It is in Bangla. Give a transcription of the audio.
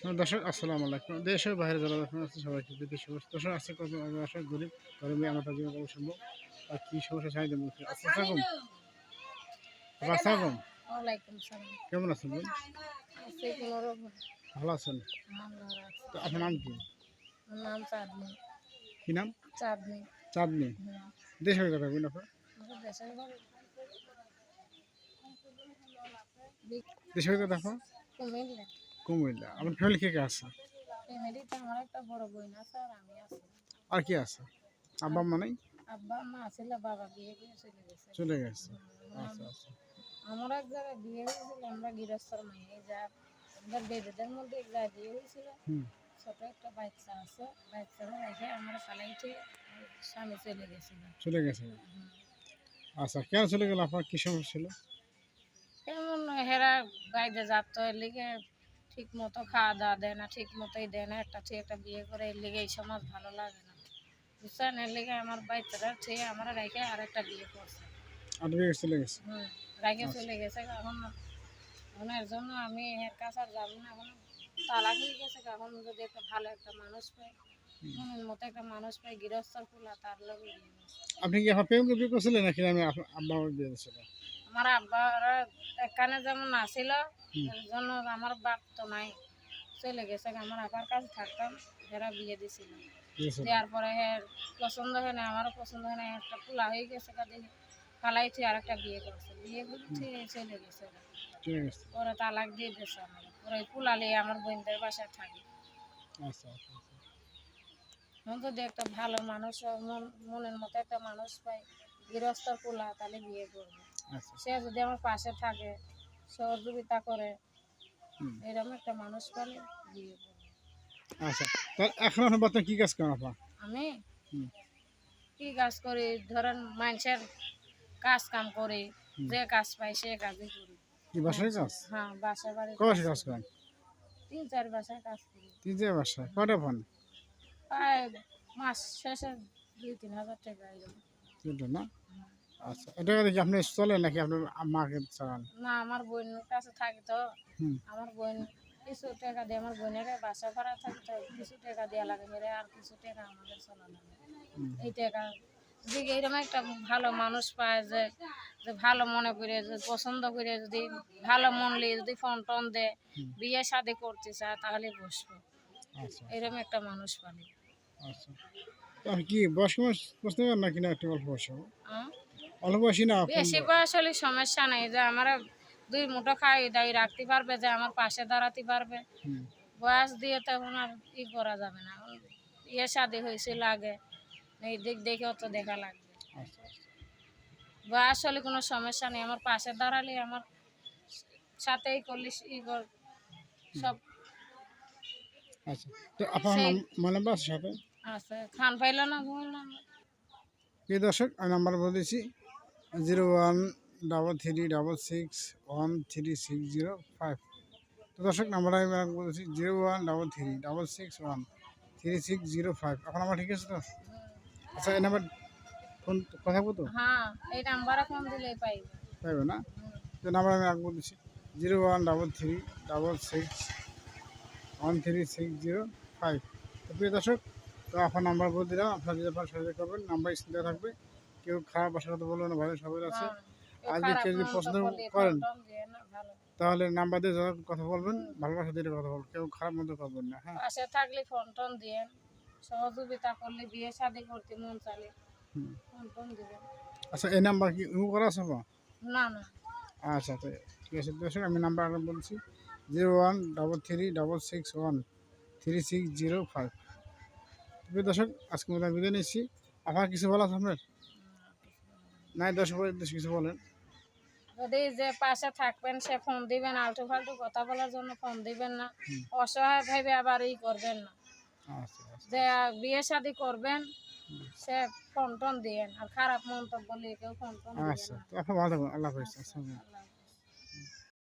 দর্শক আসসালামু আলাইকুম। দেশের বাইরে যারা দর্শক আছে সবাইকে বিদেশ দর্শক আছে কত দর্শক গরিব গরিবে আমরা তার জীবন শুনব আর কি সমস্যা চাহিদা মুখে আসসালাম আসসালাম কেমন আছেন বোন? ভালো আছেন? তো আপনার নাম কি? নাম চাঁদনি। কি নাম? চাঁদনি। চাঁদনি। দেশের কথা বোন আপনার। দেশের কথা। আপনার কুমিল্লা আমার ফ্যামিলি কে কে আছে? ফ্যামিলিতে আমার একটা বড় বোন আছে আর আমি আছি। আর কি আছে? আব্বা আম্মা নাই? আব্বা মা আছিল বাবা বিয়ে দিয়ে চলে গেছে। চলে গেছে। আচ্ছা আচ্ছা। আমার এক জায়গায় বিয়ে হয়েছিল আমরা গৃহস্থর মাইনে যা আমাদের বেদেদের মধ্যে এক জায়গায় বিয়ে হয়েছিল। ছোট একটা বাচ্চা আছে বাচ্চারা রেখে আমরা চালাইতে স্বামী চলে গেছিল। চলে গেছে? আচ্ছা কেন চলে গেল? আপনার কি সমস্যা ছিল? এমন হেরা বাইরে যাত লিগে ঠিক মতো খাওয়া দাওয়া দেয় না ঠিক মতোই দেয় না একটা ঠিক একটা বিয়ে করে এর লিগে এই সমাজ ভালো লাগে না। বুঝছেন? এর লিগে আমার বাচ্চারা ঠিক আমার রেখে আর একটা বিয়ে করছে। চলে গেছে? হুম রেখে চলে গেছে এখন এখন এর জন্য আমি এর কাছে আর যাব না। এখন তালাক হয়ে গেছে এখন যদি একটা ভালো একটা মানুষ পাই মনের মতো একটা মানুষ পাই গৃহস্থর ফুলা তার লোক আপনি কি আপনার প্রেম বিয়ে করছিলেন নাকি? আমি আব্বা আমার বিয়ে দিয়েছিলাম আমার আব্বারা এখানে যেমন আসিল। জন্য আমার বাপ তো নাই। চলে গেছে আমার আবার কাছে থাকতাম এরা বিয়ে দিছিল। দেওয়ার পরে এর পছন্দ হয় না আমারও পছন্দ হয় না একটা পোলা হয়ে গেছে কাজে ফালাইছি আর একটা বিয়ে করছে। বিয়ে করে ঠিক চলে গেছে পরে তালাক দিয়ে দিয়েছে আমার পরে পোলালে আমার বোনদের বাসায় থাকি। যদি একটা ভালো মানুষ হয়, মন- মনের মতো একটা মানুষ পাই গৃহস্থর পোলা তাহলে বিয়ে করব। আচ্ছা। সে যদি আমার পাশে থাকে সহযোগিতা করে। এরকম একটা মানুষ পেলে বিয়ে করব। আচ্ছা তাহলে এখন আপনার বর্তমানে কি কাজ করেন আপনার আমি? কি কাজ করি? ধরেন মানুষের কাজ কাম করি যে কাজ পাই সে কাজই করি। কি বাসায় কাজ? হ্যাঁ বাসা বাড়ি কয় কাজ করেন তিন চার বাসায় কাজ করি। তিন চার বাসায়। কয়টা পান প্রায় মাস শেষে দুই তিন হাজার টাকা এরকম। না? আচ্ছা এটা কি আপনি চলেন নাকি আপনার মাকে চালান? না আমার বোনের কাছে থাকি তো। আমার বোন কিছু টাকা দিয়ে আমার বোনের বাসা ভাড়া থাকে তো কিছু টাকা দেওয়া লাগে মেরে আর কিছু টাকা আমাদের চলা লাগে। এই টাকা যদি এরকম একটা ভালো মানুষ পায় যে যে ভালো মনে করে যে পছন্দ করে যদি ভালো মন নিয়ে যদি ফোন টোন দেয় বিয়ে শাদি করতে চায় তাহলে বসবো। আচ্ছা। এরকম একটা মানুষ পালি। আচ্ছা। আপনি কি বয়স্ক মানুষ বুঝতে পারেন নাকি না একটু অল্প বয়স? অল্প বয়সী না বেশি বয়স? হলে সমস্যা নেই যে আমার দুই মুঠো খাই দাই রাখতে পারবে যে আমার পাশে দাঁড়াতে পারবে। বয়স দিয়ে তখন আর ই করা যাবে না। ইয়ে শাদি হয়েছিল আগে এই দিক দেখেও তো দেখা লাগবে। আচ্ছা আচ্ছা। বয়স হলে কোনো সমস্যা নেই আমার পাশে দাঁড়ালে আমার সাথেই করলে ই সব আচ্ছা। তো আপনার মানে বাস সাথে? আছে খান পাইলো না ঘুমাইল না। প্রিয় দর্শক আমি নাম্বার বলে দিচ্ছি zero one double three double six one three six zero five. তো দর্শক নাম্বার আমি বলেছি zero one double three double six one three six zero five. এখন আমার ঠিক আছে তো? আচ্ছা এই নাম্বার ফোন কথা বলতো হ্যাঁ এই নাম্বারে ফোন দিলেই পাইবে পাইবে না? তো নাম্বার আমি আগে বলেছি zero one double three double six one three six zero five. তো প্রিয় দর্শক তো আপনার নাম্বার বলে দিলাম আপনার যদি আপনার সাহায্য করবেন নাম্বার স্ক্রিনে থাকবে। কেউ খারাপ বাসার কথা বলবেন ভালো সবাই আছে। আর যদি কেউ যদি পছন্দ করেন। তাহলে নাম্বার দিয়ে কথা বলবেন ভালোবাসা দিয়ে কথা বলবেন কেউ খারাপ মতো করবেন না হ্যাঁ। পাশে থাকলে ফোন টোন দিয়ে সহযোগিতা করলে বিয়ে শাদি করতে মন চালে ফোন টোন দিবেন। আচ্ছা এই নাম্বার কি ইমো করা আছে না না। আচ্ছা তো ঠিক আছে দর্শক আমি নাম্বার বলছি zero one double three double six one three six zero five. প্রিয় দর্শক আজকে মতো আমি বিদায় নিচ্ছি। আপনার কিছু বলা আছে আপনার? নাই দর্শক উদ্দেশ্যে কিছু বলেন। যদি যে পাশে থাকবেন সে ফোন দিবেন আলটু ফালতু কথা বলার জন্য ফোন দিবেন না। অসহায় ভাবে আবার ই করবেন না। আচ্ছা আচ্ছা। যে বিয়ে শাদি করবেন সে ফোন টোন দিয়েন। আর খারাপ মন্তব্য নিয়ে কেউ ফোন টোন দিবেন আচ্ছা আল্লাহ হাফিজ।